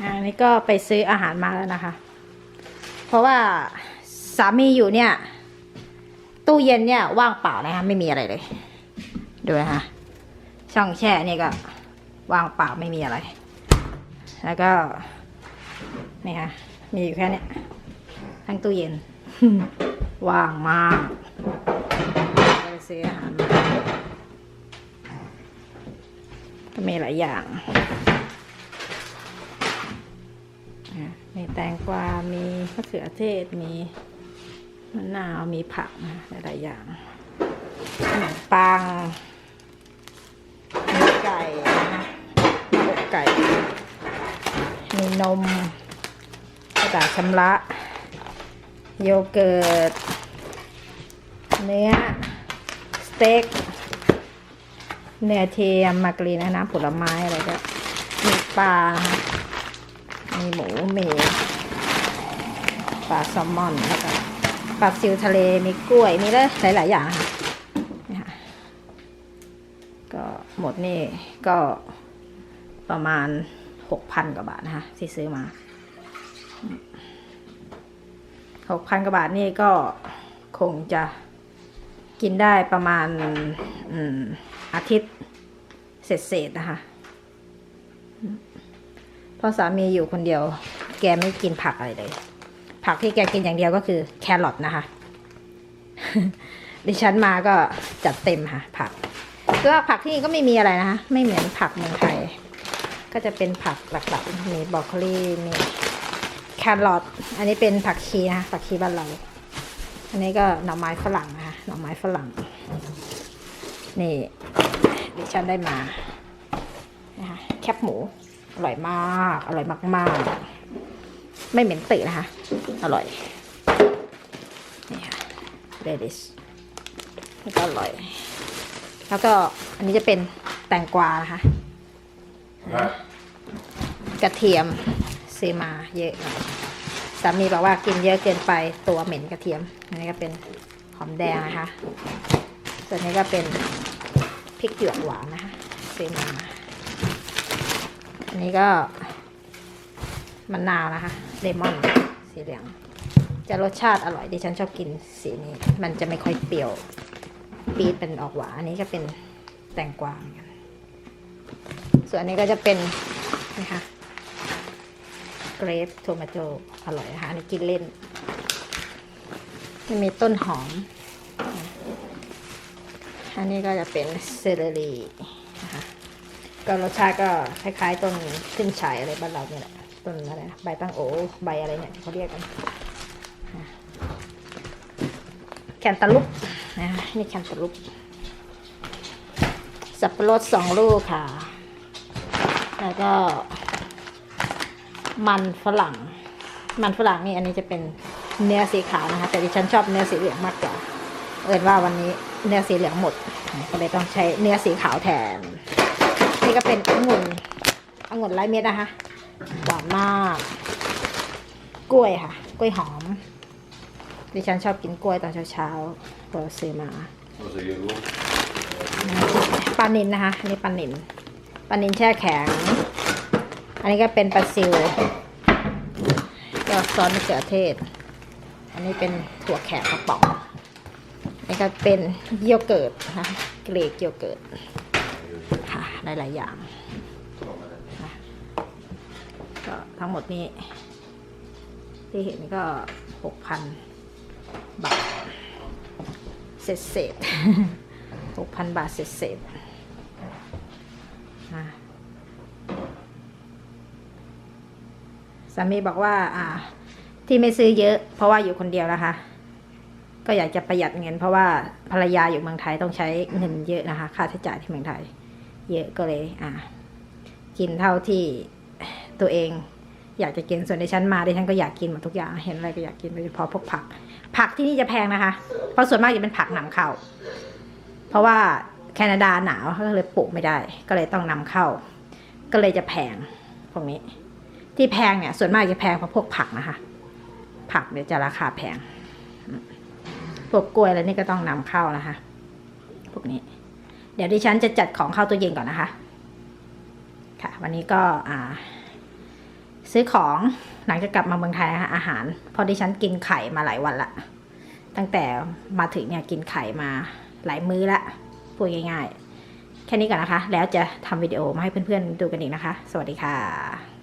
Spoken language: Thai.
อันนี้ก็ไปซื้ออาหารมาแล้วนะคะ เพราะว่าสามีอยู่เนี่ย ตู้เย็นเนี่ยว่างเปล่านะคะไม่มีอะไรเลย ดูนะคะช่องแช่นี่ก็ว่างเปล่าไม่มีอะไร แล้วก็นี่ค่ะมีอยู่แค่นี้ทั้งตู้เย็น ว่างมากไปซื้ออาหารมาก็มีหลายอย่าง มะเขือเทศมีมะนาวมีผักนะหลายอย่างขนมปังมีไก่นะมีอกไก่ มีนมกระดาษชำระ โยเกิร์ต เนื้อ สเต็ก เนื้อเทียมมากรีนะน้ำผลไม้อะไรก็มีปลา มีหมูมี ปลาแซลมอนแล้วก็ปลาซิวทะเลมีกล้วยมีหลายหลายๆอย่างค่ะนี่ค่ะก็หมดนี่ก็ประมาณหกพันกว่าบาทนะคะที่ซื้อมาหกพันกว่าบาทนี่ก็คงจะกินได้ประมาณอาทิตย์เสร็จๆนะคะเพราะสามีอยู่คนเดียว แกไม่กินผักอะไรเลย ผักที่แกกินอย่างเดียวก็คือแครอทนะคะ ดิฉันมาก็จัดเต็มค่ะ ผักคือว่าผักที่นี่ก็ไม่มีอะไรนะคะไม่เหมือนผักเมืองไทย ก็จะเป็นผักหลักๆมีบรอกโคลีมีแครอทอันนี้เป็นผักชีนะคะผักชีบ้านเราอันนี้ก็หน่อไม้ฝรั่งนะคะหน่อไม้ฝรั่ง นี่ดิฉันได้มานะคะแคบหมูอร่อยมาก อร่อยมากๆ ไม่เหม็นตินะคะ อร่อย นี่ค่ะเดลิสนี่ก็อร่อย แล้วก็อันนี้จะเป็นแตงกวานะคะกระเทียมซื้อมาเยอะหน่อยสามีบอกว่ากินเยอะเกินไปตัวเหม็นกระเทียม อันนี้ก็เป็นหอมแดงนะคะ ส่วนนี้ก็เป็นพริกหยวกหวานนะคะซื้อมาอันนี้ก็ มะนาวนะคะ เลมอนสีเหลือง จะรสชาติอร่อยดิฉันชอบกินสีนี้ มันจะไม่ค่อยเปรี้ยว ปี๊ดเป็นออกหวาน อันนี้ก็เป็นแตงกวาส่วนอันนี้ก็จะเป็นนะคะเกรฟโทมาโตอร่อยนะคะอันนี้กินเล่นจะมีต้นหอม อันนี้ก็จะเป็นเซเลอรีนะคะก็รสชาติก็คล้ายๆต้นขึ้นฉายอะไรบ้านเราเนี่ยแหละ ต้นอะไรนะใบตั้งโอใบอะไรเนี่ยที่เขาเรียกกันแคนตาลูปนะนี่แคนตาลูปสับปะรดสองลูกค่ะ แล้วก็ มันฝรั่ง มันฝรั่งนี่อันนี้จะเป็นเนื้อสีขาวนะคะ แต่ดิฉันชอบเนื้อสีเหลืองมากกว่าเอินว่าวันนี้เนื้อสีเหลืองหมด ก็เลยต้องใช้เนื้อสีขาวแทน นี่ก็เป็นองุ่นองุ่นไร้เม็ดนะคะ หวานมาก กล้วยค่ะ กล้วยหอม ดิฉันชอบกินกล้วยตอนเช้าๆก็ซื้อมา Vad säger du? ปลานินนะคะ อันนี้ปลานินปลานินแช่แข็ง อันนี้ก็เป็นปลาซิวก็ซอสมะเขือเทศ อันนี้เป็นถั่วแขกกระป๋องอันนี้ก็เป็นโยเกิร์ตนะคะเกรกโยเกิร์ตค่ะหลายๆอย่างนะ ก็ทั้งหมดนี้ ที่เห็นก็หกพันบาทเศษเศษหกพันบาทเศษเศษอะสามีบอกว่า อ่า ที่ไม่ซื้อเยอะ เพราะว่าอยู่คนเดียวนะคะ ก็อยากจะประหยัดเงิน เพราะว่าภรรยาอยู่เมืองไทยต้องใช้เงินเยอะนะคะ ค่าใช้จ่ายที่เมืองไทย เยอะก็เลย อ่า กินเท่าที่ ตัวเอง อยากจะกินส่วนในชั้นมาดิฉันก็อยากกินหมดทุกอย่างเห็นอะไรก็อยากกินโดยเฉพาะพวกผัก ผักที่นี่จะแพงนะคะ เพราะส่วนมากจะเป็นผักนำเข้า เพราะว่าแคนาดาหนาวเขาก็เลยปลูกไม่ได้ ก็เลยต้องนำเข้า ก็เลยจะแพงพวกนี้ ที่แพงเนี่ย ส่วนมากจะแพงเพราะพวกผักนะคะ ผักเดี๋ยวจะราคาแพงพวกกล้วยอะไรนี่ก็ต้องนำเข้านะคะ พวกนี้ เดี๋ยวดิฉันจะจัดของเข้าตู้เย็นก่อนนะคะ ค่ะ วันนี้ก็อ่า ซื้อของหลังจากกลับมาเมืองไทยนะคะอาหาร พอดิฉันกินไข่มาหลายวันละตั้งแต่มาถึงเนี่ยกินไข่มาหลายมื้อละพูดง่ายๆ แค่นี้ก่อนนะคะ แล้วจะทำวิดีโอมาให้เพื่อนๆดูกันอีกนะคะ สวัสดีค่ะ